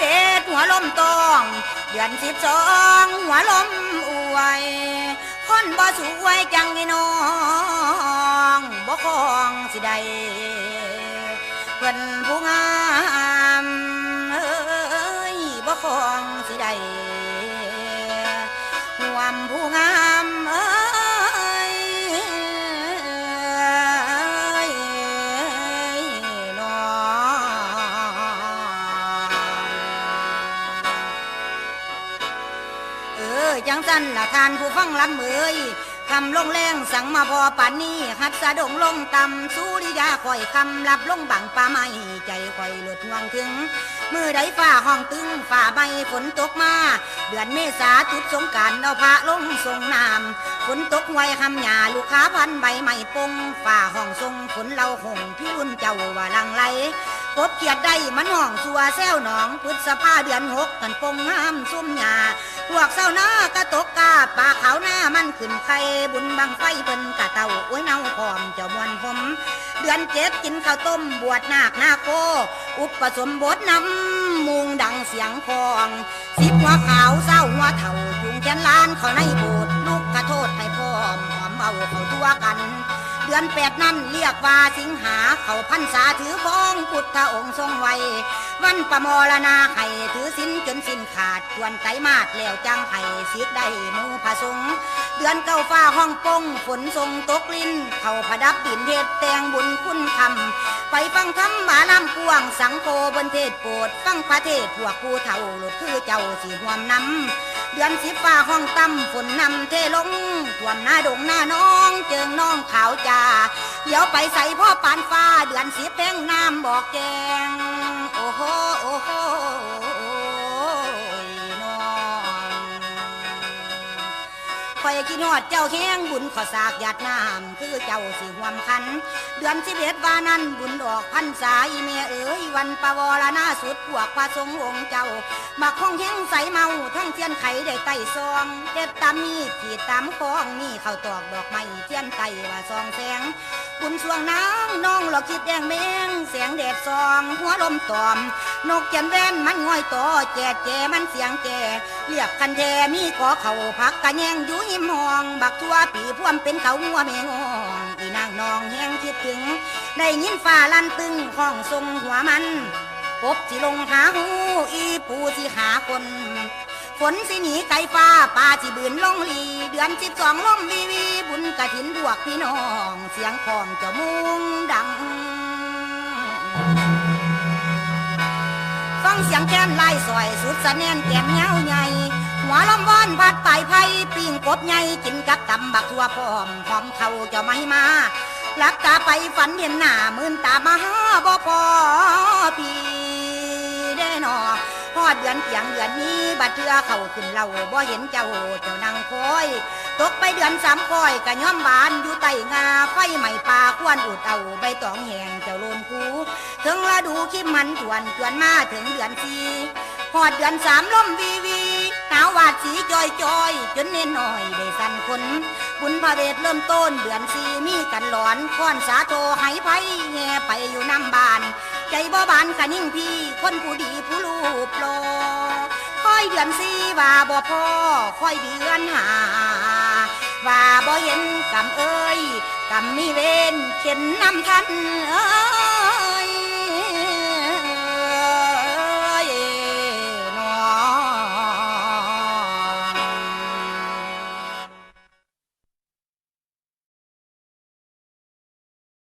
เอ็ดหัวลมตอง เดือนสิบสองหัวลมอวยคนบ่สวยจังอีน้องบ่คองสิใดเพิ่นผู้งามเอ้ยบ่คอง จังสันละทานผู้ฟังลำเมยคำลงแรงสั่งมาพอป่านนี้หัดสะดงลงต่ำสู้ดิยาคอยคำรับลงบังป่าไม้ใจคอยหลุดห่วงถึง มือใดฟ้าห้องตึงฝ่าใบฝนตกมา เดือนเมษาจุดสงการเอาพระลงทรงน้ำฝนตกไวคำหยาลูกค้าพันใบไม้ปงฝ่าห้องทรงฝนเราหงพี่รุ่นเจ้าว่าลังไหลกบเขียดได้มันห้องสัวแซวหนองพฤษภาเดือนหกกันปงงามซุ่มหยา พวกเศร้าหน้ากระตกกาปลาขาวหน้ามันขึ้นไข่บุญบังไฟเพิ่นกะเต่าโอ้ยเน่าพร้อมเจ้ามวนผมเดือนเจ็ดกินข้าวต้มบวชนาคนาโค อุปสมบทนำมุงดังเสียงคองสิบหัวขาวเศร้าหัวเถ่าจุงแขนล้านเขาในโบสถ์ลูกขะโทษให้พร้อมหอมเบาเขาทั่วกันเดือนแปดนั่นเรียกว่าสิงหาเขาพันษาถือบ้องพุทธองค์ทรงไว้ วันประมรณาไห้ถือสินจนสิ้นขาดจวนไตมาสแล้วจังไห้สิกได้หมูผสงเดือนเก้าฟ้าห้องป้งฝนทรงตกลินเข่าผดับดินเทศแตงบุญคุณคำไปฟังธรรมาลำกวางสังโฆบนเทศโปรดฟังพระเทศพวกผู้เฒ่าหลุดคือเจ้าสีหวมน้ำเดือนสิบฟ้าห้องต่ำฝนนำเทลงท่วมหน้าดงหน้าน้อง เจิงน้องขาวจา เดี๋ยวไปใส่พ่อปานฟ้าเดือนสิบแพงน้ำบอกแกงโอ้โหโอ้โห คอยกินหอดเจ้าแข้งบุญขอสากหยาดน้ำคือเจ้าสิหวมคัน เดือนสิบเอ็ดวานั้นบุญดอกพันษาอีเมเอ๋ยวันปวารณาสุดพวกพระสงฆ์องค์เจ้ามาคงแห้งใสเมาทั้งเทียนไขได้ไต่ซองเด็ดตามมีดขีดตามคองนี่เข้าตอกดอกไม้เทียนไต่ว่าซองแสงคุณช่วงนางน้องหลอกคิดแดงแมงเสียงแดดซองหัวลมตอม นกเจยนแว่นมันง่อยต่อแจดแจมันเสียงแก่ เรียบคันแทมีขอเขาพักกะแยงอยู่หิมหอง บักทั่วปีพ่วมเป็นเขาหัวแมงองอีนางนองแห้งคิดถึง ได้ยินฟ้าลั่นตึงห้องทรงหัวมันกบสิลงหาหูอีปูสิหาคนฝนสิหนีไก่ฟ้าป่าสิบืนลงลี เดือนสิบสองลมวีวีบุญกระถินบวกพี่น้อง เสียงของจ้ามุงดังฟังเสียงแค้นไล่สอยสุดสะแนนแก้มเงาใหญ่ พัดไปไผ่ปิ้งกบใหญ่กินกับตำบักทั่วพร้อมหอมเขาจ้าไม่มาหลับตาไปฝันเห็นหน้ามื่นตามาหาบ่พอพี่ได้หนอพอดเดือนเพียงเดือนนี้บัดเทือเข้าขึ้นเราบ่เห็นเจ้าเจ้านังคอย ตกไปเดือนสามคอยกะย้อมบานอยู่ใต้งาไฟใหม่ป่าควนอุดเอาใบตองแหงเจ้าโลนคูถึงละดูคิมมันถวนจวนมาถึงเดือนสี่พอดเดือนสามลมวีวี หนาววาดสีจอยจอยจนเน้นหน่อยได้สั่นคนบุญพระเวทเริ่มต้นเดือนสีมีกันหลอนค้อนสาโทไหไผแห่ไปอยู่น้ำบาน ใจบ่บานกะนิ่งพี่ คนผู้ดีผู้รูปโลคอยเดือนสีว่าบ่พอคอยเดือนหาว่าบ่เห็นกำเอ้ยกำมีเวรเข็นนำทันเอ้